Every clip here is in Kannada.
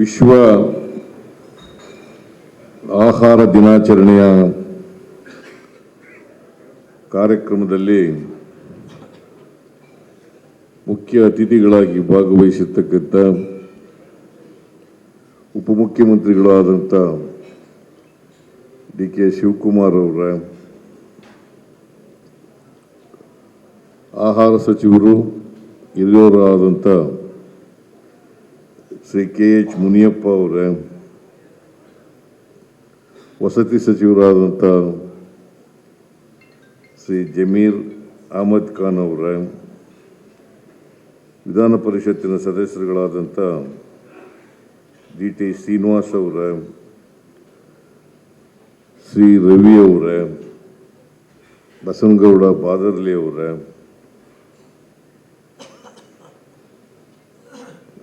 ವಿಶ್ವ ಆಹಾರ ದಿನಾಚರಣೆಯ ಕಾರ್ಯಕ್ರಮದಲ್ಲಿ ಮುಖ್ಯ ಅತಿಥಿಗಳಾಗಿ ಭಾಗವಹಿಸಿರ್ತಕ್ಕಂಥ ಉಪಮುಖ್ಯಮಂತ್ರಿಗಳಾದಂಥ ಡಿ ಕೆ ಶಿವಕುಮಾರ್ ಅವರ ಆಹಾರ ಸಚಿವರು ಹಿರಿಯವರಾದಂಥ ಶ್ರೀ ಕೆ ಎಚ್ ಮುನಿಯಪ್ಪ ಅವರ, ವಸತಿ ಸಚಿವರಾದಂಥ ಶ್ರೀ ಜಮೀರ್ ಅಹಮದ್ ಖಾನ್ ಅವರ, ವಿಧಾನ ಪರಿಷತ್ತಿನ ಸದಸ್ಯರುಗಳಾದಂಥ ಡಿ ಟಿ ಶ್ರೀನಿವಾಸ್ ಅವರ, ಶ್ರೀ ರವಿ ಅವರ ಬಸನಗೌಡ ಬಾದರ್ಲಿ ಅವರ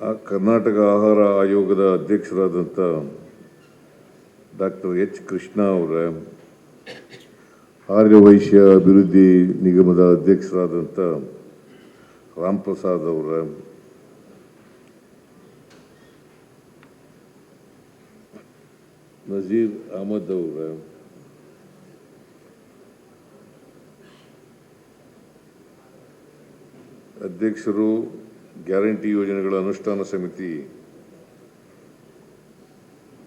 ಆ ಕರ್ನಾಟಕ ಆಹಾರ ಆಯೋಗದ ಅಧ್ಯಕ್ಷರಾದಂಥ ಡಾಕ್ಟರ್ ಎಚ್ ಕೃಷ್ಣ ಅವರ ಆರ್ಯವೈಶ್ಯ ಅಭಿವೃದ್ಧಿ ನಿಗಮದ ಅಧ್ಯಕ್ಷರಾದಂಥ ರಾಮ್ ಪ್ರಸಾದ್ ಅವರ, ನಜೀರ್ ಅಹಮದ್ ಅವರ, ಅಧ್ಯಕ್ಷರು ಗ್ಯಾರಂಟಿ ಯೋಜನೆಗಳ ಅನುಷ್ಠಾನ ಸಮಿತಿ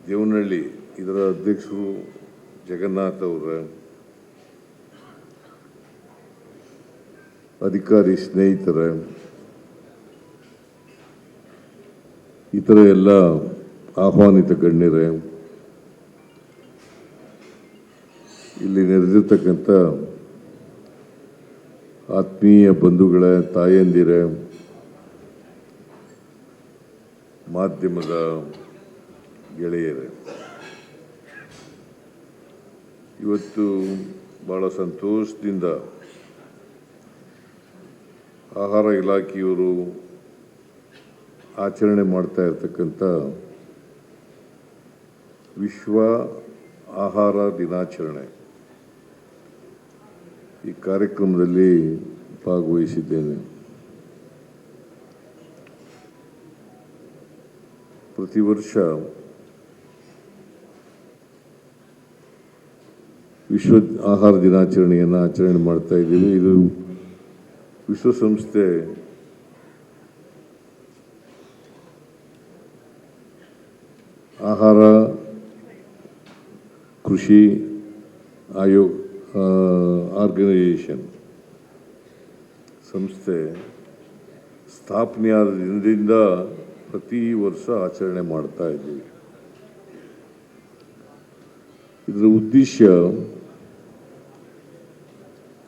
ದೇವನಹಳ್ಳಿ ಇದರ ಅಧ್ಯಕ್ಷರು ಜಗನ್ನಾಥ್ ಅವರ, ಅಧಿಕಾರಿ ಸ್ನೇಹಿತರ, ಇತರ ಎಲ್ಲ ಆಹ್ವಾನಿತ ಗಣ್ಯರೇ, ಇಲ್ಲಿ ನೆರೆದಿರ್ತಕ್ಕಂಥ ಆತ್ಮೀಯ ಬಂಧುಗಳ, ತಾಯಂದಿರ ಮಾಧ್ಯಮದ ಗೆಳೆಯರೇ, ಇವತ್ತು ಭಾಳ ಸಂತೋಷದಿಂದ ಆಹಾರ ಇಲಾಖೆಯವರು ಆಚರಣೆ ಮಾಡ್ತಾ ಇರ್ತಕ್ಕಂಥ ವಿಶ್ವ ಆಹಾರ ದಿನಾಚರಣೆ ಈ ಕಾರ್ಯಕ್ರಮದಲ್ಲಿ ಭಾಗವಹಿಸಿದ್ದೇನೆ. ಪ್ರತಿ ವರ್ಷ ವಿಶ್ವ ಆಹಾರ ದಿನಾಚರಣೆಯನ್ನು ಆಚರಣೆ ಮಾಡ್ತಾ ಇದ್ದೀವಿ. ಇದು ವಿಶ್ವಸಂಸ್ಥೆ ಆಹಾರ, ಕೃಷಿ ಆಯೋ ಆರ್ಗನೈಸೇಷನ್ ಸಂಸ್ಥೆ ಸ್ಥಾಪನೆಯಾದ ದಿನದಿಂದ ಪ್ರತಿ ವರ್ಷ ಆಚರಣೆ ಮಾಡ್ತಾ ಇದ್ದೀವಿ ಇದರ ಉದ್ದೇಶ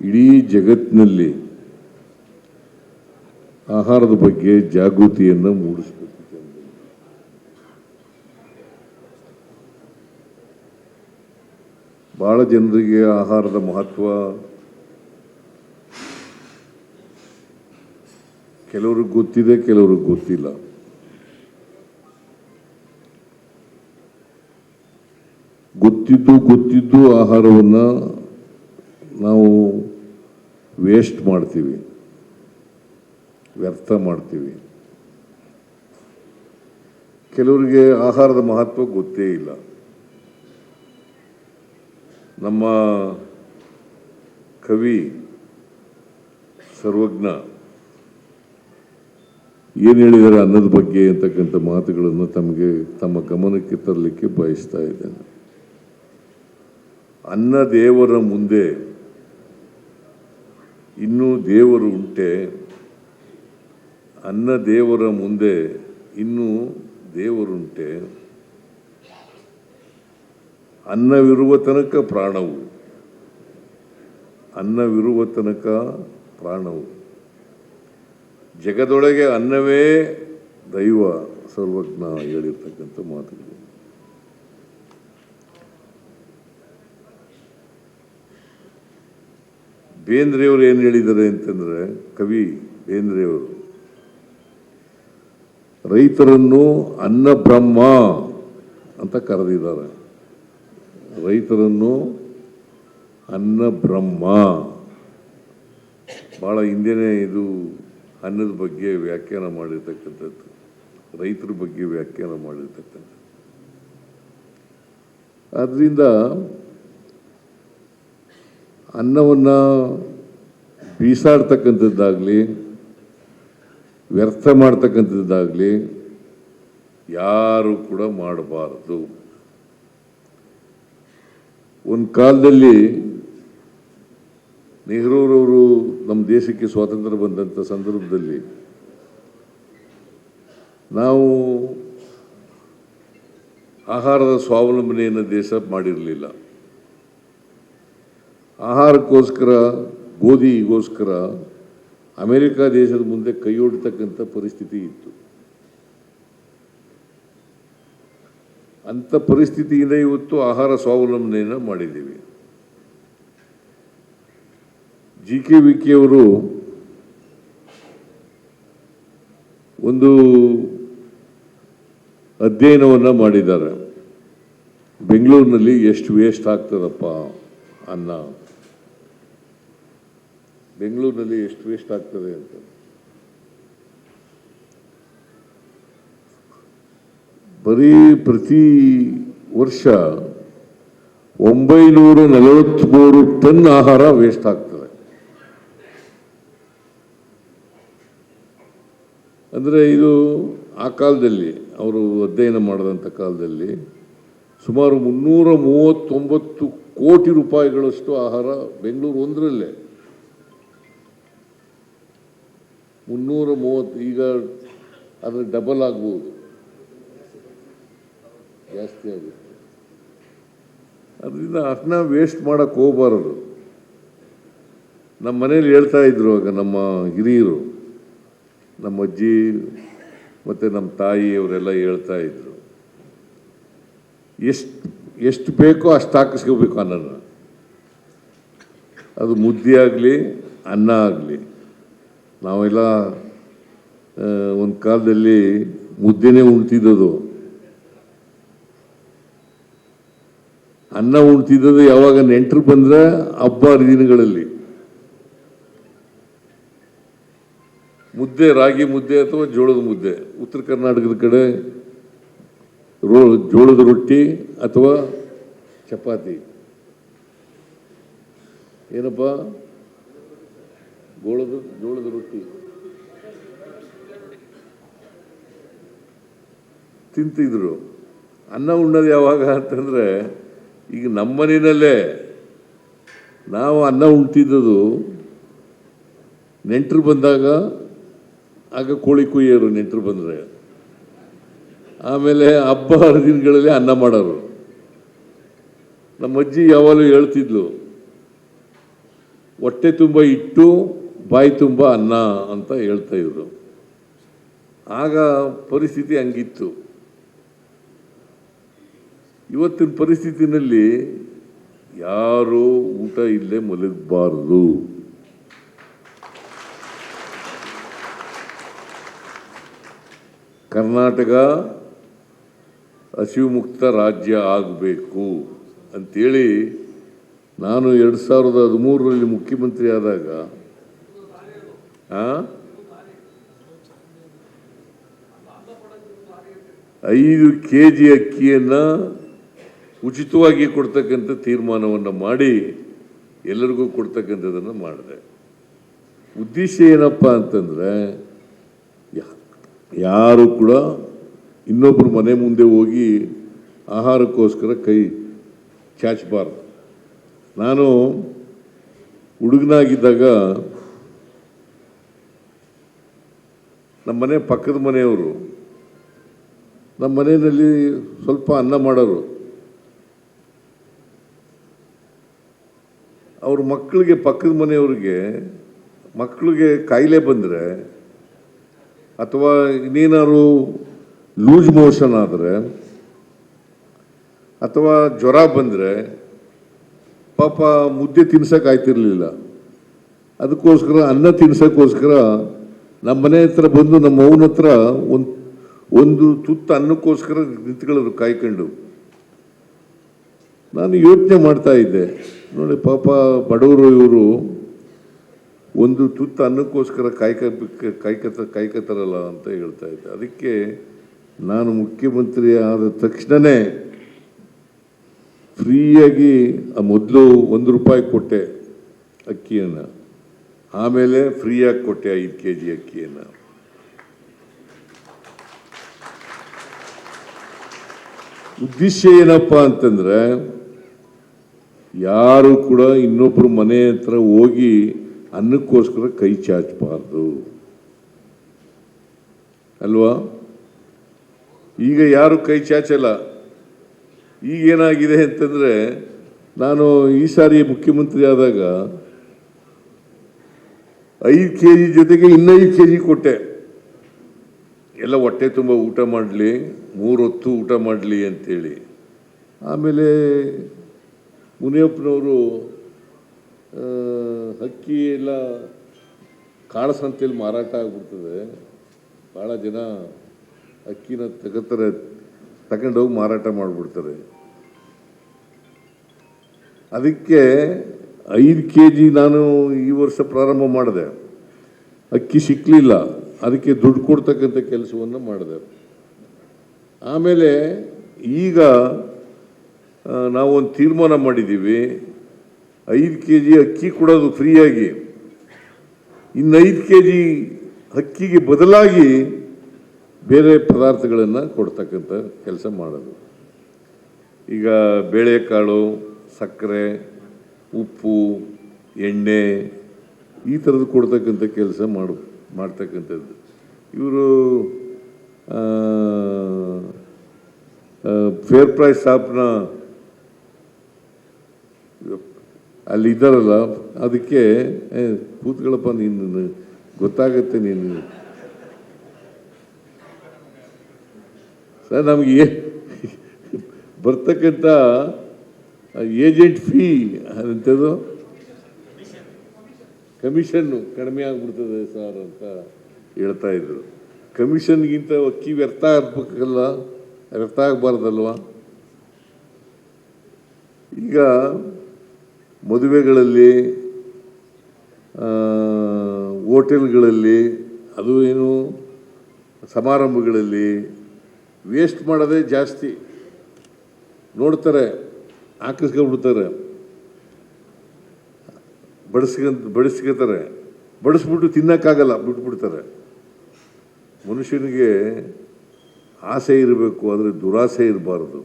ಇಡೀ ಜಗತ್ತಿನಲ್ಲಿ ಆಹಾರದ ಬಗ್ಗೆ ಜಾಗೃತಿಯನ್ನು ಮೂಡಿಸಬೇಕು. ಬಹಳ ಜನರಿಗೆ ಆಹಾರದ ಮಹತ್ವ ಕೆಲವ್ರಿಗೆ ಗೊತ್ತಿದೆ, ಕೆಲವ್ರಿಗೆ ಗೊತ್ತಿಲ್ಲ ಗೊತ್ತಿದ್ದು ಗೊತ್ತಿದ್ದು ಆಹಾರವನ್ನು ನಾವು ವೇಸ್ಟ್ ಮಾಡ್ತೀವಿ. ವ್ಯರ್ಥ ಮಾಡ್ತೀವಿ. ಕೆಲವರಿಗೆ ಆಹಾರದ ಮಹತ್ವ ಗೊತ್ತೇ ಇಲ್ಲ. ನಮ್ಮ ಕವಿ, ಸರ್ವಜ್ಞ ಏನು ಹೇಳಿದ್ದಾರೆ ಅನ್ನದ ಬಗ್ಗೆ ಅಂತಕ್ಕಂಥ ಮಾತುಗಳನ್ನು ತಮಗೆ ತಮ್ಮ ಗಮನಕ್ಕೆ ತರಲಿಕ್ಕೆ ಬಯಸ್ತಾ ಇದ್ದೇನೆ. ಅನ್ನ ದೇವರ ಮುಂದೆ ಇನ್ನೂ ದೇವರು ಉಂಟೆ. ಅನ್ನ ದೇವರ ಮುಂದೆ ಇನ್ನೂ ದೇವರುಂಟೆ ಅನ್ನವಿರುವ ತನಕ ಪ್ರಾಣವು. ಅನ್ನವಿರುವ ತನಕ ಪ್ರಾಣವು. ಜಗದೊಳಗೆ ಅನ್ನವೇ ದೈವ ಸರ್ವಜ್ಞ ಹೇಳಿರ್ತಕ್ಕಂಥ ಮಾತುಗಳು. ಬೇಂದ್ರೆಯವರು ಏನು ಹೇಳಿದ್ದಾರೆ ಅಂತಂದರೆ, ಕವಿ ಬೇಂದ್ರೆಯವರು, ರೈತರನ್ನು ಅನ್ನ ಬ್ರಹ್ಮ ಅಂತ ಕರೆದಿದ್ದಾರೆ. ರೈತರನ್ನು ಅನ್ನ ಬ್ರಹ್ಮ. ಭಾಳ ಹಿಂದೆನೇ ಇದು ಅನ್ನದ ಬಗ್ಗೆ ವ್ಯಾಖ್ಯಾನ ಮಾಡಿರ್ತಕ್ಕಂಥದ್ದು. ರೈತರ ಬಗ್ಗೆ ವ್ಯಾಖ್ಯಾನ ಮಾಡಿರ್ತಕ್ಕಂಥದ್ದು. ಆದ್ದರಿಂದ ಅನ್ನವನ್ನು ಬೀಸಾಡ್ತಕ್ಕಂಥದ್ದಾಗಲಿ, ವ್ಯರ್ಥ ಮಾಡ್ತಕ್ಕಂಥದ್ದಾಗಲಿ ಯಾರು ಕೂಡ ಮಾಡಬಾರದು. ಒಂದು ಕಾಲದಲ್ಲಿ ನೆಹರೂರವರು ನಮ್ಮ ದೇಶಕ್ಕೆ ಸ್ವಾತಂತ್ರ್ಯ ಬಂದಂಥ ಸಂದರ್ಭದಲ್ಲಿ ನಾವು ಆಹಾರದ ಸ್ವಾವಲಂಬನೆಯನ್ನು ದೇಶ ಮಾಡಿರಲಿಲ್ಲ. ಆಹಾರಕ್ಕೋಸ್ಕರ, ಗೋಧಿಗೋಸ್ಕರ ಅಮೆರಿಕ ದೇಶದ ಮುಂದೆ ಕೈಯೊಡ್ತಕ್ಕಂಥ ಪರಿಸ್ಥಿತಿ ಇತ್ತು. ಅಂಥ ಪರಿಸ್ಥಿತಿಯಿಂದ ಇವತ್ತು ಆಹಾರ ಸ್ವಾವಲಂಬನೆಯನ್ನು ಮಾಡಿದ್ದೀವಿ. ಜಿ ಕೆ ವಿ ಕೆ ಅವರು ಒಂದು ಅಧ್ಯಯನವನ್ನು ಮಾಡಿದ್ದಾರೆ. ಬೆಂಗಳೂರಿನಲ್ಲಿ ಎಷ್ಟು ವೇಸ್ಟ್ ಆಗ್ತದಪ್ಪ ಅನ್ನ. ಬೆಂಗಳೂರಿನಲ್ಲಿ ಎಷ್ಟು ವೇಸ್ಟ್ ಆಗ್ತದೆ ಅಂತ. ಬರೀ ಪ್ರತಿ ವರ್ಷ ಒಂಬೈನೂರ ನಲವತ್ಮೂರು ಟನ್ ಆಹಾರ ವೇಸ್ಟ್ ಆಗ್ತದೆ. ಅಂದರೆ ಇದು ಆ ಕಾಲದಲ್ಲಿ, ಅವರು ಅಧ್ಯಯನ ಮಾಡಿದಂಥ ಕಾಲದಲ್ಲಿ ಸುಮಾರು ಮುನ್ನೂರ ಮೂವತ್ತೊಂಬತ್ತು ಕೋಟಿ ರೂಪಾಯಿಗಳಷ್ಟು ಆಹಾರ ಬೆಂಗಳೂರು ಒಂದರಲ್ಲೇ. ಮುನ್ನೂರ ಮೂವತ್ತು ಈಗ ಅದರ ಡಬಲ್ ಆಗ್ಬೋದು. ಜಾಸ್ತಿ ಆಗುತ್ತೆ. ಅದರಿಂದ ಅನ್ನ ವೇಸ್ಟ್ ಮಾಡೋಕ್ಕೆ ಹೋಗಬಾರದು. ನಮ್ಮ ಮನೇಲಿ ಹೇಳ್ತಾ ಇದ್ರು ಆಗ ನಮ್ಮ ಹಿರಿಯರು, ನಮ್ಮ ಅಜ್ಜಿ ಮತ್ತು ನಮ್ಮ ತಾಯಿ ಅವರೆಲ್ಲ ಹೇಳ್ತಾ ಇದ್ರು. ಎಷ್ಟು ಎಷ್ಟು ಬೇಕೋ ಅಷ್ಟು ಹಾಕಿಸ್ಕೋಬೇಕು ಅನ್ನನ. ಅದು ಮುದ್ದೆ ಆಗಲಿ, ಅನ್ನ ಆಗಲಿ. ನಾವೆಲ್ಲ ಒಂದು ಕಾಲದಲ್ಲಿ ಮುದ್ದೆನೇ ಉಣ್ತಿದ್ದದು ಅನ್ನ ಉಣ್ತಿದ್ದದು ಯಾವಾಗ ನೆಂಟರು ಬಂದ್ರೆ ಹಬ್ಬ ಹರಿದಿನಗಳಲ್ಲಿ. ಮುದ್ದೆ, ರಾಗಿ ಮುದ್ದೆ ಅಥವಾ ಜೋಳದ ಮುದ್ದೆ. ಉತ್ತರ ಕರ್ನಾಟಕದ ಕಡೆ ರೋ, ಜೋಳದ ರೊಟ್ಟಿ ಅಥವಾ ಚಪಾತಿ. ಏನಪ್ಪ? ಗೋಳದ ಜೋಳದ ರೊಟ್ಟಿ. ತಿಂತಿದ್ರು. ಅನ್ನ ಉಣ್ಣೋದು ಯಾವಾಗ ಅಂತಂದರೆ, ಈಗ ನಮ್ಮ ಮನೆಯಲ್ಲೇ ನಾವು ಅನ್ನ ಉಣ್ತಿದ್ದದು ನೆಂಟರು ಬಂದಾಗ, ಆಗ ಕೋಳಿ ಕುಯ್ಯೋರು ನೆಂಟರು ಬಂದರೆ. ಆಮೇಲೆ ಹಬ್ಬ ಹರಿದಿನಗಳಲ್ಲಿ ಅನ್ನ ಮಾಡೋರು. ನಮ್ಮ ಅಜ್ಜಿ ಯಾವಾಗಲೂ ಹೇಳ್ತಿದ್ಲು, ಹೊಟ್ಟೆ ತುಂಬ ಇಟ್ಟು ಬಾಯಿ ತುಂಬ ಅನ್ನ ಅಂತ ಹೇಳ್ತಾ ಇದ್ರು ಆಗ ಪರಿಸ್ಥಿತಿ ಹಂಗಿತ್ತು ಇವತ್ತಿನ ಪರಿಸ್ಥಿತಿನಲ್ಲಿ ಯಾರು ಊಟ ಇಲ್ಲೇ ಮಲಗಬಾರದು ಕರ್ನಾಟಕ ಹಸಿವು ಮುಕ್ತ ರಾಜ್ಯ ಆಗಬೇಕು ಅಂತೇಳಿ ನಾನು ಎರಡು ಸಾವಿರದ ಹದಿಮೂರರಲ್ಲಿ ಮುಖ್ಯಮಂತ್ರಿ ಆದಾಗ? ಐದು ಕೆ ಜಿ ಅಕ್ಕಿಯನ್ನು ಉಚಿತವಾಗಿ ಕೊಡ್ತಕ್ಕಂಥ ತೀರ್ಮಾನವನ್ನು ಮಾಡಿ ಎಲ್ಲರಿಗೂ ಕೊಡ್ತಕ್ಕಂಥದ್ದನ್ನು ಮಾಡಿದೆ. ಉದ್ದೇಶ ಏನಪ್ಪ ಅಂತಂದರೆ ಯಾರು ಕೂಡ ಇನ್ನೊಬ್ಬರು ಮನೆ ಮುಂದೆ ಹೋಗಿ ಆಹಾರಕ್ಕೋಸ್ಕರ ಕೈ ಚಾಚಬಾರ್ದು. ನಾನು ಹುಡುಗನಾಗಿದ್ದಾಗ ನಮ್ಮ ಮನೆ ಪಕ್ಕದ ಮನೆಯವರು, ನಮ್ಮ ಮನೆಯಲ್ಲಿ ಸ್ವಲ್ಪ ಅನ್ನ ಮಾಡೋರು, ಅವ್ರ ಮಕ್ಕಳಿಗೆ ಪಕ್ಕದ ಮನೆಯವ್ರಿಗೆ ಮಕ್ಕಳಿಗೆ ಕಾಯಿಲೆ ಬಂದರೆ ಅಥವಾ ಇನ್ನೇನಾದ್ರು ಲೂಸ್ ಮೋಷನ್ ಆದರೆ ಅಥವಾ ಜ್ವರ ಬಂದರೆ ಪಾಪ ಮುದ್ದೆ ತಿನ್ಸಕ್ಕೆ ಆಯ್ತಿರಲಿಲ್ಲ. ಅದಕ್ಕೋಸ್ಕರ ಅನ್ನ ತಿನ್ಸೋಕ್ಕೋಸ್ಕರ ನಮ್ಮ ಮನೆ ಹತ್ರ ಬಂದು ನಮ್ಮ ಅವನ ಹತ್ರ ಒಂದು ಒಂದು ತುತ್ತು ಅನ್ನಕ್ಕೋಸ್ಕರ ನಿಂತ್ಕೊಳ್ಳೋರು ಕಾಯ್ಕೊಂಡು. ನಾನು ಯೋಚನೆ ಮಾಡ್ತಾ ಇದ್ದೆ. ನೋಡಿ, ಪಾಪ ಬಡವರು ಇವರು ಒಂದು ತುತ್ತು ಅನ್ನಕ್ಕೋಸ್ಕರ ಕಾಯ್ಕ ಕಾಯ್ಕತ, ಕಾಯ್ಕತಾರಲ್ಲ ಅಂತ ಹೇಳ್ತಾ ಇದ್ದೆ. ಅದಕ್ಕೆ ನಾನು ಮುಖ್ಯಮಂತ್ರಿ ಆದ ತಕ್ಷಣವೇ ಫ್ರೀಯಾಗಿ ಮೊದಲು ಒಂದು ರೂಪಾಯಿ ಕೊಟ್ಟೆ ಅಕ್ಕಿಯನ್ನು. ಆಮೇಲೆ ಫ್ರೀಯಾಗಿ ಕೊಟ್ಟೆ ಐದು ಕೆ ಜಿ ಅಕ್ಕಿಯನ್ನು. ಉದ್ದೇಶ ಏನಪ್ಪ ಅಂತಂದ್ರೆ, ಯಾರು ಕೂಡ ಇನ್ನೊಬ್ಬರು ಮನೆ ಹತ್ರ ಹೋಗಿ ಅನ್ನಕ್ಕೋಸ್ಕರ ಕೈ ಚಾಚಬಾರ್ದು. ಅಲ್ವಾ? ಈಗ ಯಾರು ಕೈ ಚಾಚಲ್ಲ? ಈಗ ಏನಾಗಿದೆ ಅಂತಂದ್ರೆ, ನಾನು ಈ ಸಾರಿ ಮುಖ್ಯಮಂತ್ರಿ ಆದಾಗ ಐದು ಕೆ ಜಿ ಜೊತೆಗೆ ಇನ್ನೈದು ಕೆ ಜಿ ಕೊಟ್ಟೆ. ಎಲ್ಲ ಹೊಟ್ಟೆ ತುಂಬ ಊಟ ಮಾಡಲಿ, ಮೂರು ಹೊತ್ತು ಊಟ ಮಾಡಲಿ ಅಂತೇಳಿ. ಆಮೇಲೆ ಮುನಿಯಪ್ಪನವರು ಅಕ್ಕಿ ಎಲ್ಲ ಕಾಳಸಂತೆಯಲ್ಲಿ ಮಾರಾಟ ಆಗ್ಬಿಡ್ತದೆ. ಭಾಳ ಜನ ಅಕ್ಕಿನ ತಗೋತಾರೆ, ತಗೊಂಡೋಗಿ ಮಾರಾಟ ಮಾಡಿಬಿಡ್ತಾರೆ. ಅದಕ್ಕೆ ಐದು ಕೆ ಜಿ ನಾನು ಈ ವರ್ಷ ಪ್ರಾರಂಭ ಮಾಡಿದೆ. ಅಕ್ಕಿ ಸಿಕ್ಕಲಿಲ್ಲ ಅದಕ್ಕೆ ದುಡ್ಡು ಕೊಡ್ತಕ್ಕಂಥ ಕೆಲಸವನ್ನು ಮಾಡಿದೆ. ಆಮೇಲೆ ಈಗ ನಾವೊಂದು ತೀರ್ಮಾನ ಮಾಡಿದ್ದೀವಿ. ಐದು ಕೆ ಜಿ ಅಕ್ಕಿ ಕೊಡೋದು ಫ್ರೀಯಾಗಿ. ಇನ್ನು ಐದು ಕೆ ಜಿ ಅಕ್ಕಿಗೆ ಬದಲಾಗಿ ಬೇರೆ ಪದಾರ್ಥಗಳನ್ನು ಕೊಡ್ತಕ್ಕಂಥ ಕೆಲಸ ಮಾಡೋದು. ಈಗ ಬೇಳೆಕಾಳು, ಸಕ್ಕರೆ ಉಪ್ಪು ಎಣ್ಣೆ ಈ ಥರದ್ದು ಕೊಡ್ತಕ್ಕಂಥ ಕೆಲಸ ಮಾಡು ಮಾಡ್ತಕ್ಕಂಥದ್ದು. ಇವರು ಫೇರ್ ಪ್ರೈಸ್ ಶಾಪ್ನ ಅಲ್ಲಿ ಇದ್ದಾರಲ್ಲ ಅದಕ್ಕೆ ಏ, ಕೂತ್ಕೊಳ್ಳಪ್ಪ ನೀನು ಗೊತ್ತಾಗತ್ತೆ ನೀನು. ಸರ್ ನಮಗೆ ಬರ್ತಕ್ಕಂಥ ಏಜೆಂಟ್ ಫೀ ಅಂಥದ್ದು? ಕಮಿಷನ್ನು ಕಡಿಮೆ ಆಗ್ಬಿಡ್ತದೆ ಸರ್ ಅಂತ ಹೇಳ್ತಾ ಇದ್ರು. ಕಮಿಷನ್ಗಿಂತ ಅಕ್ಕಿ ವ್ಯರ್ಥ ಆಗ್ಬೇಕಲ್ಲ, ವ್ಯರ್ಥ ಆಗಬಾರ್ದಲ್ವ? ಈಗ ಮದುವೆಗಳಲ್ಲಿ ಹೋಟೆಲ್ಗಳಲ್ಲಿ, ಅದು ಏನು, ಸಮಾರಂಭಗಳಲ್ಲಿ ವೇಸ್ಟ್ ಮಾಡೋದೇ ಜಾಸ್ತಿ. ನೋಡ್ತಾರೆ ಹಾಕಿಸ್ಕೊಂಡ್ಬಿಡ್ತಾರೆ. ಬಡಿಸ್ಕೊಂತ ಬಡಿಸ್ಕೊತಾರೆ. ಬಡಿಸ್ಬಿಟ್ಟು ತಿನ್ನೋಕ್ಕಾಗಲ್ಲ, ಬಿಟ್ಬಿಡ್ತಾರೆ. ಮನುಷ್ಯನಿಗೆ ಆಸೆ ಇರಬೇಕು, ಆದರೆ ದುರಾಸೆ ಇರಬಾರ್ದು.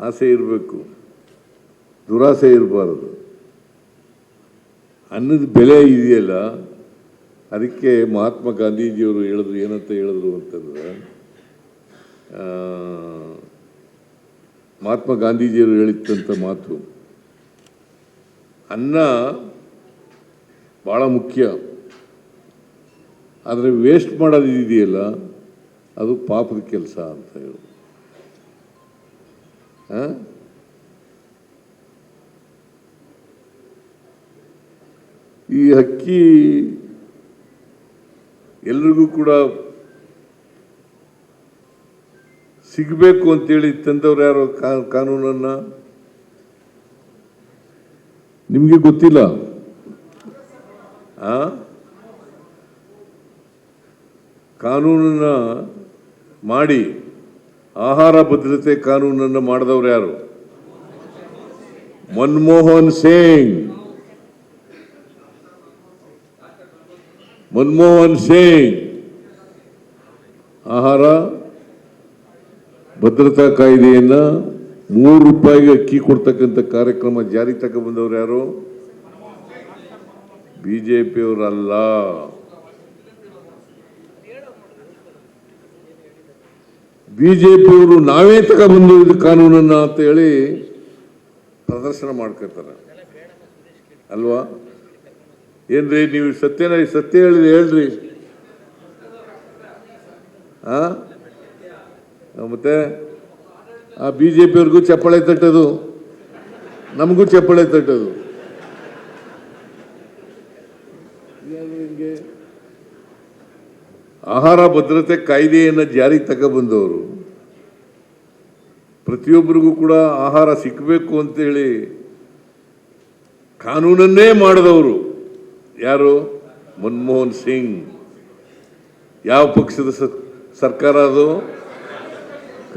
ಆಸೆ ಇರಬೇಕು, ದುರಾಸೆ ಇರಬಾರದು. ಅನ್ನದ ಬೆಲೆ ಇದೆಯಲ್ಲ, ಅದಕ್ಕೆ ಮಹಾತ್ಮ ಗಾಂಧೀಜಿಯವರು ಹೇಳಿದ್ರು, ಏನಂತ ಹೇಳಿದ್ರು ಅಂತಂದರೆ ಮಹಾತ್ಮ ಗಾಂಧೀಜಿಯವರು ಹೇಳಿದ್ದಂಥ ಮಾತು, ಅನ್ನ ಭಾಳ ಮುಖ್ಯ ಆದರೆ ವೇಸ್ಟ್ ಮಾಡೋದು ಇದೆಯಲ್ಲ ಅದು ಪಾಪದ ಕೆಲಸ ಅಂತ ಹೇಳಿ? ಈ ಹಕ್ಕಿ ಎಲ್ರಿಗೂ ಕೂಡ ಸಿಗಬೇಕು ಅಂತೇಳಿ ತಂದವ್ರು ಯಾರು ಕಾನೂನನ್ನ? ನಿಮಗೆ ಗೊತ್ತಿಲ್ಲ? ಕಾನೂನನ್ನ ಮಾಡಿ, ಆಹಾರ ಭದ್ರತೆ ಕಾನೂನನ್ನು ಮಾಡಿದವ್ರು ಯಾರು? ಮನಮೋಹನ್ ಸಿಂಗ್. ಮನಮೋಹನ್ ಸಿಂಗ್. ಆಹಾರ ಭದ್ರತಾ ಕಾಯ್ದೆಯನ್ನ ಮೂರು ರೂಪಾಯಿಗೆ ಅಕ್ಕಿ ಕೊಡ್ತಕ್ಕಂಥ ಕಾರ್ಯಕ್ರಮ ಜಾರಿ ತಗೊಂಡ್ಬಂದವ್ರು ಯಾರು? ಬಿಜೆಪಿಯವರಲ್ಲ. ಬಿಜೆಪಿಯವರು ನಾವೇ ತಗೊಂಡ್ಬಂದು ಇದು ಕಾನೂನನ್ನ ಅಂತ ಹೇಳಿ ಪ್ರದರ್ಶನ ಮಾಡ್ಕೊತಾರೆ ಅಲ್ವಾ? ಏನ್ರಿ ನೀವು ಸತ್ಯನ ಸತ್ಯ ಹೇಳಿದ್ರೆ ಹೇಳ್ರಿ. ಆ? ಮತ್ತೆ ಆ ಬಿ ಜೆ ಪಿಯವ್ರಿಗೂ ಚಪ್ಪಾಳೆ ತಟ್ಟೋದು, ನಮಗೂ ಚಪ್ಪಾಳೆ ತಟ್ಟೋದು? ಆಹಾರ ಭದ್ರತೆ ಕಾಯ್ದೆಯನ್ನು ಜಾರಿ ತಗೊಬಂದವರು, ಪ್ರತಿಯೊಬ್ಬರಿಗೂ ಕೂಡ ಆಹಾರ ಸಿಕ್ಕಬೇಕು ಅಂತೇಳಿ ಕಾನೂನನ್ನೇ ಮಾಡಿದವರು ಯಾರು? ಮನಮೋಹನ್ ಸಿಂಗ್. ಯಾವ ಪಕ್ಷದ ಸರ್ಕಾರ ಅದು?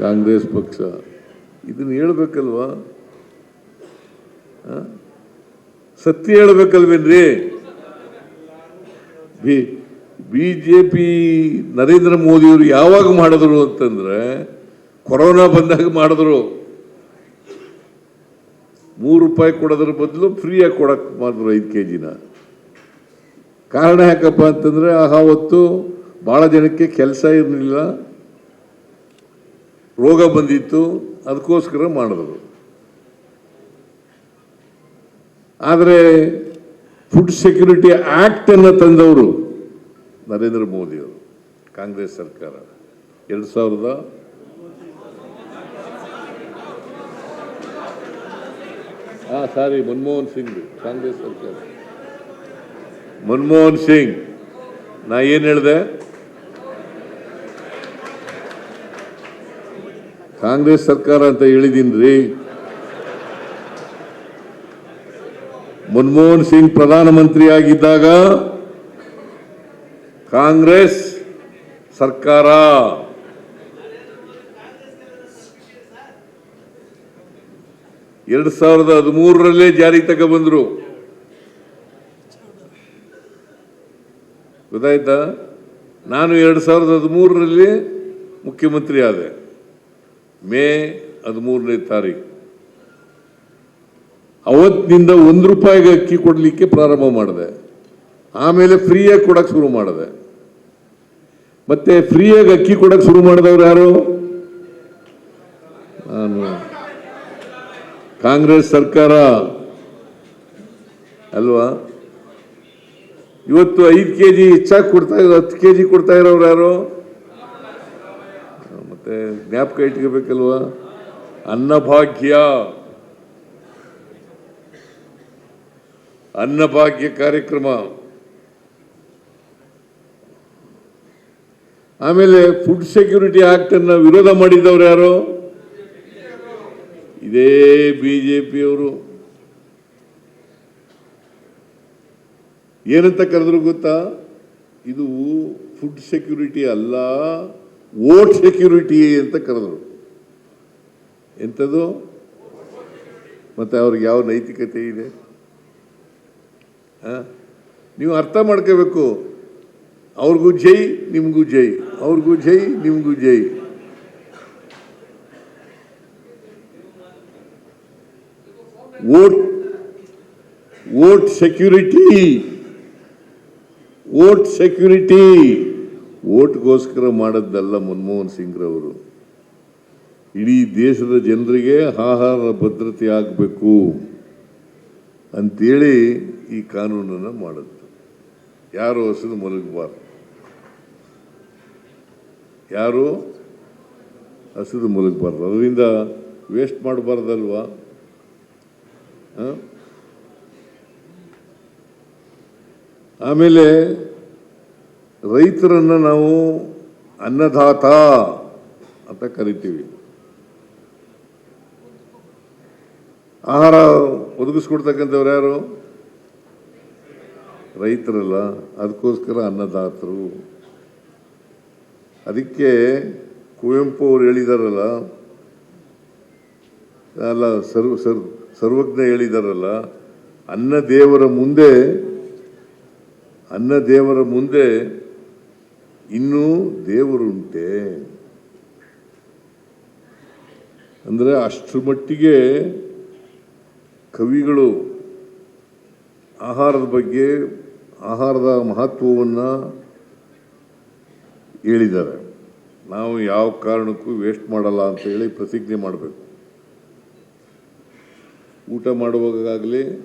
ಕಾಂಗ್ರೆಸ್ ಪಕ್ಷ. ಇದನ್ನು ಹೇಳ್ಬೇಕಲ್ವಾ? ಸತ್ಯ ಹೇಳ್ಬೇಕಲ್ವೇನ್ರಿ? ಬಿ ಜೆ ಪಿ ನರೇಂದ್ರ ಮೋದಿಯವರು ಯಾವಾಗ ಮಾಡಿದ್ರು ಅಂತಂದ್ರೆ ಕೊರೋನಾ ಬಂದಾಗ ಮಾಡಿದ್ರು. ಮೂರು ರೂಪಾಯಿ ಕೊಡೋದ್ರ ಬದಲು ಫ್ರೀಯಾಗಿ ಕೊಡಕ್ ಮಾಡಿದ್ರು ಐದು ಕೆ ಜಿನ ಕಾರಣ ಯಾಕಪ್ಪ ಅಂತಂದ್ರೆ ಆ ಹೊತ್ತು ಭಾಳ ಜನಕ್ಕೆ ಕೆಲಸ ಇರಲಿಲ್ಲ. ರೋಗ ಬಂದಿತ್ತು, ಅದಕ್ಕೋಸ್ಕರ ಮಾಡಿದ್ರು. ಆದರೆ ಫುಡ್ ಸೆಕ್ಯೂರಿಟಿ ಆಕ್ಟ್ ಅನ್ನು ತಂದವರು ನರೇಂದ್ರ ಮೋದಿಯವರು ಕಾಂಗ್ರೆಸ್ ಸರ್ಕಾರ. ಎರಡು ಸಾವಿರದ ಹಾಂ ಸಾರಿ, ಮನಮೋಹನ್ ಸಿಂಗ್, ಕಾಂಗ್ರೆಸ್ ಸರ್ಕಾರ. ಮನಮೋಹನ್ ಸಿಂಗ್, ನಾ ಏನು ಹೇಳಿದೆ? ಕಾಂಗ್ರೆಸ್ ಸರ್ಕಾರ ಅಂತ ರೀ ಮನಮೋಹನ್ ಸಿಂಗ್ ಪ್ರಧಾನಮಂತ್ರಿ ಆಗಿದ್ದಾಗ ಕಾಂಗ್ರೆಸ್ ಸರ್ಕಾರ. ಎರಡ್ ಸಾವಿರದ ಹದಿಮೂರರಲ್ಲೇ ಜಾರಿ ಬಂದರು. ಗೊತ್ತಾಯ್ತಾ? ನಾನು ಎರಡ್ ಸಾವಿರದ ಹದಿಮೂರರಲ್ಲಿ ಮುಖ್ಯಮಂತ್ರಿ ಆದೆ. ಮೇ ಹದಿಮೂರನೇ ತಾರೀಕು ಅವತ್ತಿನಿಂದ ಒಂದು ರೂಪಾಯಿಗೆ ಅಕ್ಕಿ ಕೊಡಲಿಕ್ಕೆ ಪ್ರಾರಂಭ ಮಾಡಿದೆ. ಆಮೇಲೆ ಫ್ರೀಯಾಗಿ ಕೊಡಕ್ಕೆ ಶುರು ಮಾಡಿದೆ. ಮತ್ತೆ ಫ್ರೀಯಾಗಿ ಅಕ್ಕಿ ಕೊಡೋಕ್ಕೆ ಶುರು ಮಾಡಿದವ್ರು ಯಾರು? ಕಾಂಗ್ರೆಸ್ ಸರ್ಕಾರ. ಅಲ್ವಾ? ಇವತ್ತು ಐದು ಕೆ ಜಿ ಹೆಚ್ಚಾಗಿ ಕೊಡ್ತಾ ಇರೋ, ಹತ್ತು ಕೆ ಜಿ ಕೊಡ್ತಾ ಇರೋರು ಯಾರು? ಮತ್ತೆ ಜ್ಞಾಪಕ ಇಟ್ಕೋಬೇಕಲ್ವ? ಅನ್ನಭಾಗ್ಯ. ಅನ್ನಭಾಗ್ಯ ಕಾರ್ಯಕ್ರಮ. ಆಮೇಲೆ ಫುಡ್ ಸೆಕ್ಯೂರಿಟಿ ಆಕ್ಟ್ ಅನ್ನ ವಿರೋಧ ಮಾಡಿದವರು ಯಾರು? ಇದೇ ಬಿಜೆಪಿಯವರು. ಏನಂತ ಕರೆದ್ರು ಗೊತ್ತಾ? ಇದು ಫುಡ್ ಸೆಕ್ಯೂರಿಟಿ ಅಲ್ಲ. ವೋಟ್ ಸೆಕ್ಯೂರಿಟಿ ಅಂತ ಕರೆದರು. ಎಂಥದ್ದು? ಮತ್ತು ಅವ್ರಿಗೆ ಯಾವ ನೈತಿಕತೆ ಇದೆ? ನೀವು ಅರ್ಥ ಮಾಡ್ಕೋಬೇಕು. ಅವ್ರಿಗೂ ಜೈ, ನಿಮಗೂ ಜೈ. ಅವ್ರಿಗೂ ಜೈ, ನಿಮಗೂ ಜೈ. Vote vote security. Vote security. ವೋಟ್ಗೋಸ್ಕರ ಮಾಡದ್ದಲ್ಲ ಮನಮೋಹನ್ ಸಿಂಗ್ರವರು. ಇಡೀ ದೇಶದ ಜನರಿಗೆ ಆಹಾರ ಭದ್ರತೆ ಆಗಬೇಕು ಅಂತೇಳಿ ಈ ಕಾನೂನನ್ನು ಮಾಡುತ್ತೆ. ಯಾರು ಹಸಿದು ಮಲಗಬಾರ್ದು. ಯಾರು ಹಸಿದು ಮಲಗಬಾರ್ದು. ಅದರಿಂದ ವೇಸ್ಟ್ ಮಾಡಬಾರ್ದಲ್ವಾ? ಆಮೇಲೆ ರೈತರನ್ನ ನಾವು ಅನ್ನದಾತ ಅಂತ ಕರಿತೀವಿ. ಆಹಾರ ಒದಗಿಸ್ಕೊಡ್ತಕ್ಕಂಥವ್ರು ಯಾರು? ರೈತರಲ್ಲ, ಅದಕ್ಕೋಸ್ಕರ ಅನ್ನದಾತರು. ಅದಕ್ಕೆ ಕುವೆಂಪು ಅವ್ರು ಹೇಳಿದಾರಲ್ಲ, ಅಲ್ಲ ಸರ್ವ, ಸರ್, ಸರ್ವಜ್ಞ ಹೇಳಿದಾರಲ್ಲ, ಅನ್ನ ದೇವರ ಮುಂದೆ, ಅನ್ನ ದೇವರ ಮುಂದೆ ಇನ್ನೂ ದೇವರುಂಟೆ. ಅಂದರೆ ಅಷ್ಟರ ಮಟ್ಟಿಗೆ ಕವಿಗಳು ಆಹಾರದ ಬಗ್ಗೆ, ಆಹಾರದ ಮಹತ್ವವನ್ನು ಹೇಳಿದ್ದಾರೆ. ನಾವು ಯಾವ ಕಾರಣಕ್ಕೂ ವೇಸ್ಟ್ ಮಾಡಲ್ಲ ಅಂತ ಹೇಳಿ ಪ್ರತಿಜ್ಞೆ ಮಾಡಬೇಕು. ಊಟ ಮಾಡುವಾಗಲಿ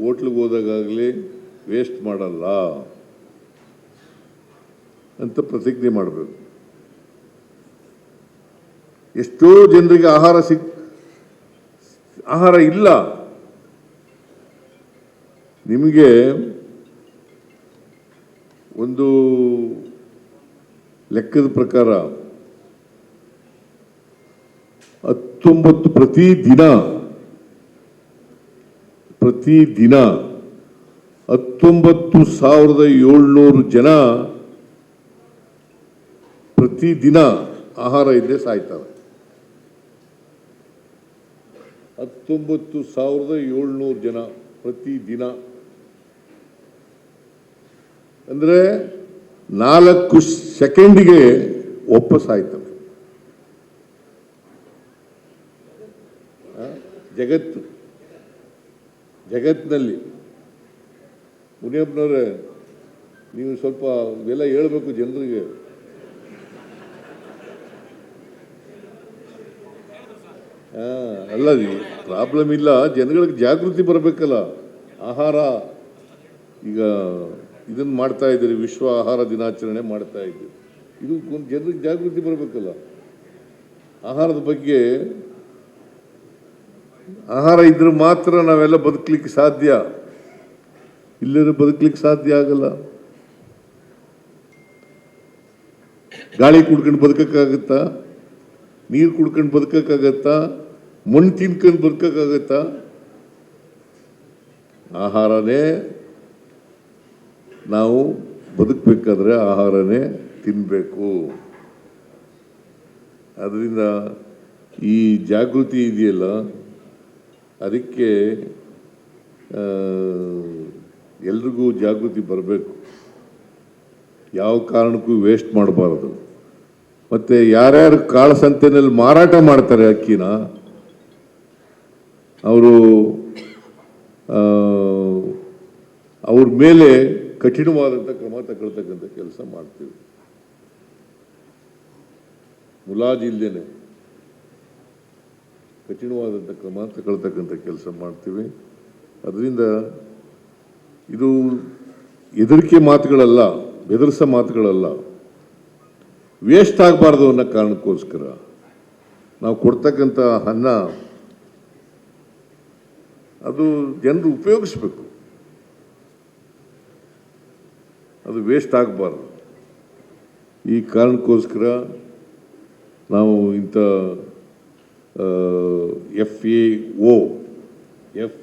ಹೋಟ್ಲಿಗೆ ಹೋದಾಗಲಿ ವೇಸ್ಟ್ ಮಾಡಲ್ಲ. ಅಂತ ಪ್ರತಿಜ್ಞೆ ಮಾಡಬೇಕು. ಎಷ್ಟೋ ಜನರಿಗೆ ಆಹಾರ ಸಿಕ್, ಆಹಾರ ಇಲ್ಲ. ನಿಮಗೆ ಒಂದು ಲೆಕ್ಕದ ಪ್ರಕಾರ ಹತ್ತೊಂಬತ್ತು ಪ್ರತಿ ದಿನ ಪ್ರತಿ ದಿನ ಹತ್ತೊಂಬತ್ತು ಸಾವಿರದ ಏಳ್ನೂರು ಜನ ಪ್ರತಿದಿನ ಆಹಾರ ಇಲ್ಲದೆ ಸಾಯ್ತಾರೆ ಹತ್ತೊಂಬತ್ತು ಸಾವಿರದ ಏಳ್ನೂರು ಜನ ಪ್ರತಿದಿನ. ಅಂದ್ರೆ ನಾಲ್ಕು ಸೆಕೆಂಡಿಗೆ ಒಪ್ಪ ಸಾಯ್ತವೆ? ಜಗತ್ತು. ಜಗತ್ತಿನಲ್ಲಿ. ಮುನಿಯಪ್ಪನವ್ರೆ, ನೀವು ಸ್ವಲ್ಪ ಇವೆಲ್ಲ ಹೇಳ್ಬೇಕು ಜನರಿಗೆ. ಅಲ್ಲ ಪ್ರಾಬ್ಲಮ್ ಇಲ್ಲ, ಜನಗಳಿಗೆ ಜಾಗೃತಿ ಬರಬೇಕಲ್ಲ, ಆಹಾರ. ಈಗ ಇದನ್ನ ಮಾಡ್ತಾ ಇದ್ದೀರಿ, ವಿಶ್ವ ಆಹಾರ ದಿನಾಚರಣೆ ಮಾಡ್ತಾ ಇದ್ದೀವಿ ಇದು ಜನರಿಗೆ ಜಾಗೃತಿ ಬರಬೇಕಲ್ಲ. ಆಹಾರದ ಬಗ್ಗೆ ಆಹಾರ ಇದ್ರೆ ಮಾತ್ರ ನಾವೆಲ್ಲ ಬದುಕಲಿಕ್ಕೆ ಸಾಧ್ಯ. ಇಲ್ಲದ್ರೆ ಬದುಕಲಿಕ್ಕೆ ಸಾಧ್ಯ ಆಗಲ್ಲ. ಗಾಳಿ ಕುಡ್ಕೊಂಡು ಬದುಕಕ್ಕಾಗತ್ತಾ? ನೀರು ಕುಡ್ಕೊಂಡು ಬದುಕಕ್ಕಾಗತ್ತಾ? ಮಣ್ಣು ತಿನ್ಕೊಂಡು ಬದುಕಕ್ಕಾಗತ್ತಾ? ಆಹಾರನೇ ನಾವು ಬದುಕಬೇಕಾದ್ರೆ ಆಹಾರನೇ ತಿನ್ನಬೇಕು ಅದರಿಂದ ಈ ಜಾಗೃತಿ ಇದೆಯಲ್ಲ, ಅದಕ್ಕೆ ಎಲ್ರಿಗೂ ಜಾಗೃತಿ ಬರಬೇಕು. ಯಾವ ಕಾರಣಕ್ಕೂ ವೇಸ್ಟ್ ಮಾಡಬಾರದು. ಮತ್ತು ಯಾರ್ಯಾರು ಕಾಳಸಂತೆನಲ್ಲಿ ಮಾರಾಟ ಮಾಡ್ತಾರೆ ಅಕ್ಕಿನ ಅವರು ಅವ್ರ ಮೇಲೆ ಕಠಿಣವಾದಂಥ ಕ್ರಮ ತಗೊಳ್ತಕ್ಕಂಥ ಕೆಲಸ ಮಾಡ್ತೀವಿ. ಮುಲಾಜ್ ಇಲ್ಲದೇನೆ ಕಠಿಣವಾದಂಥ ಕ್ರಮ ತಗೊಳ್ತಕ್ಕಂಥ ಕೆಲಸ ಮಾಡ್ತೀವಿ. ಅದರಿಂದ ಇದು ಹೆದರಿಕೆ ಮಾತುಗಳಲ್ಲ, ಬೆದರ್ಸ ಮಾತುಗಳಲ್ಲ. ವೇಸ್ಟ್ ಆಗಬಾರ್ದು ಅನ್ನೋ ಕಾರಣಕ್ಕೋಸ್ಕರ ನಾವು ಕೊಡ್ತಕ್ಕಂಥ ಅನ್ನ ಅದು ಜನರು ಉಪಯೋಗಿಸ್ಬೇಕು. ಅದು ವೇಸ್ಟ್ ಆಗಬಾರ್ದು. ಈ ಕಾರಣಕ್ಕೋಸ್ಕರ ನಾವು ಇಂಥ F A O F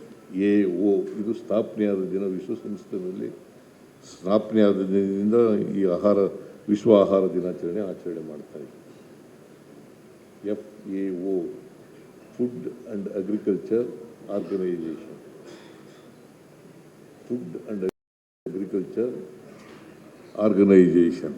A O ಇದು ಸ್ಥಾಪನೆಯಾದ ದಿನ ವಿಶ್ವಸಂಸ್ಥೆಯಲ್ಲಿ ಸ್ಥಾಪನೆಯಾದ ದಿನದಿಂದ ಈ ಆಹಾರ, ವಿಶ್ವ ಆಹಾರ ದಿನಾಚರಣೆ ಆಚರಣೆ ಮಾಡ್ತಾ F A O food and agriculture organization food and agriculture organization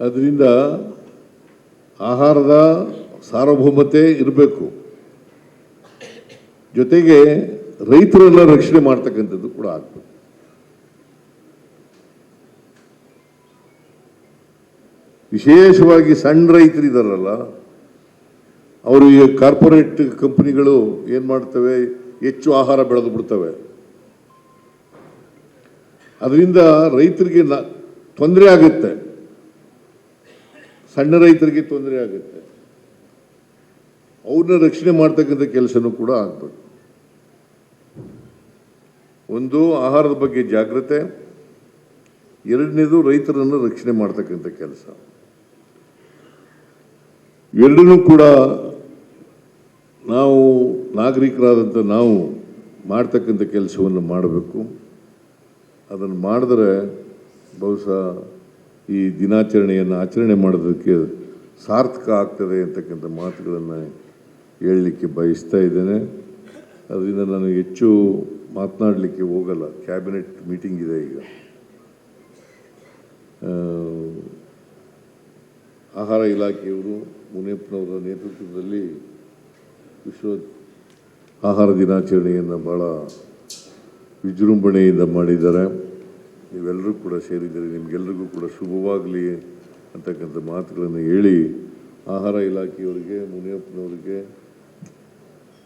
ಅದರಿಂದ ಆಹಾರದ ಸಾರ್ವಭೌಮತೆ ಇರಬೇಕು. ಜೊತೆಗೆ ರೈತರನ್ನ ರಕ್ಷಣೆ ಮಾಡ್ತಕ್ಕಂಥದ್ದು ಕೂಡ ಆಗ್ತದೆ. ವಿಶೇಷವಾಗಿ ಸಣ್ಣ ರೈತರಿದಾರಲ್ಲ, ಅವರು ಈ ಕಾರ್ಪೊರೇಟ್ ಕಂಪನಿಗಳು ಏನು ಮಾಡ್ತವೆ? ಹೆಚ್ಚು ಆಹಾರ ಬೆಳೆದು ಬಿಡ್ತವೆ. ಅದರಿಂದ ರೈತರಿಗೆ ತೊಂದರೆ ಆಗುತ್ತೆ. ಸಣ್ಣ ರೈತರಿಗೆ ತೊಂದರೆ ಆಗುತ್ತೆ. ಅವ್ರನ್ನ ರಕ್ಷಣೆ ಮಾಡ್ತಕ್ಕಂಥ ಕೆಲಸನೂ ಕೂಡ ಆಗ್ಬೇಕು. ಒಂದು ಆಹಾರದ ಬಗ್ಗೆ ಜಾಗ್ರತೆ, ಎರಡನೇದು ರೈತರನ್ನು ರಕ್ಷಣೆ ಮಾಡ್ತಕ್ಕಂಥ ಕೆಲಸ. ಎರಡನ್ನೂ ಕೂಡ ನಾವು ನಾಗರಿಕರಾದಂಥ ನಾವು ಮಾಡ್ತಕ್ಕಂಥ ಕೆಲಸವನ್ನು ಮಾಡಬೇಕು. ಅದನ್ನು ಮಾಡಿದ್ರೆ ಬಹುಶಃ ಈ ದಿನಾಚರಣೆಯನ್ನು ಆಚರಣೆ ಮಾಡೋದಕ್ಕೆ ಸಾರ್ಥಕ ಆಗ್ತದೆ ಅಂತಕ್ಕಂಥ ಮಾತುಗಳನ್ನು ಹೇಳಲಿಕ್ಕೆ ಬಯಸ್ತಾ ಇದ್ದೇನೆ. ಅದರಿಂದ ನಾನು ಹೆಚ್ಚು ಮಾತನಾಡಲಿಕ್ಕೆ ಹೋಗಲ್ಲ. ಕ್ಯಾಬಿನೆಟ್ ಮೀಟಿಂಗ್ ಇದೆ ಈಗ. ಆಹಾರ ಇಲಾಖೆಯವರು ಮುನಿಯಪ್ಪನವರ ನೇತೃತ್ವದಲ್ಲಿ ವಿಶ್ವ ಆಹಾರ ದಿನಾಚರಣೆಯನ್ನು ಭಾಳ ವಿಜೃಂಭಣೆಯಿಂದ ಮಾಡಿದ್ದಾರೆ. ನೀವೆಲ್ಲರೂ ಕೂಡ ಸೇರಿದ್ದೀರಿ. ನಿಮಗೆಲ್ಲರಿಗೂ ಕೂಡ ಶುಭವಾಗಲಿ ಅಂತಕ್ಕಂಥ ಮಾತುಗಳನ್ನು ಹೇಳಿ ಆಹಾರ ಇಲಾಖೆಯವರಿಗೆ, ಮುನಿಯಪ್ಪನವರಿಗೆ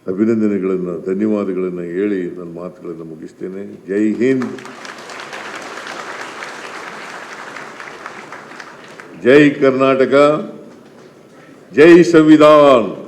ಅಭಿನಂದನೆಗಳನ್ನು ಧನ್ಯವಾದಗಳನ್ನು ಹೇಳಿ ನನ್ನ ಮಾತುಗಳನ್ನು ಮುಗಿಸ್ತೇನೆ. ಜೈ ಹಿಂದ್. ಜೈ ಕರ್ನಾಟಕ. ಜೈ ಸಂವಿಧಾನ್.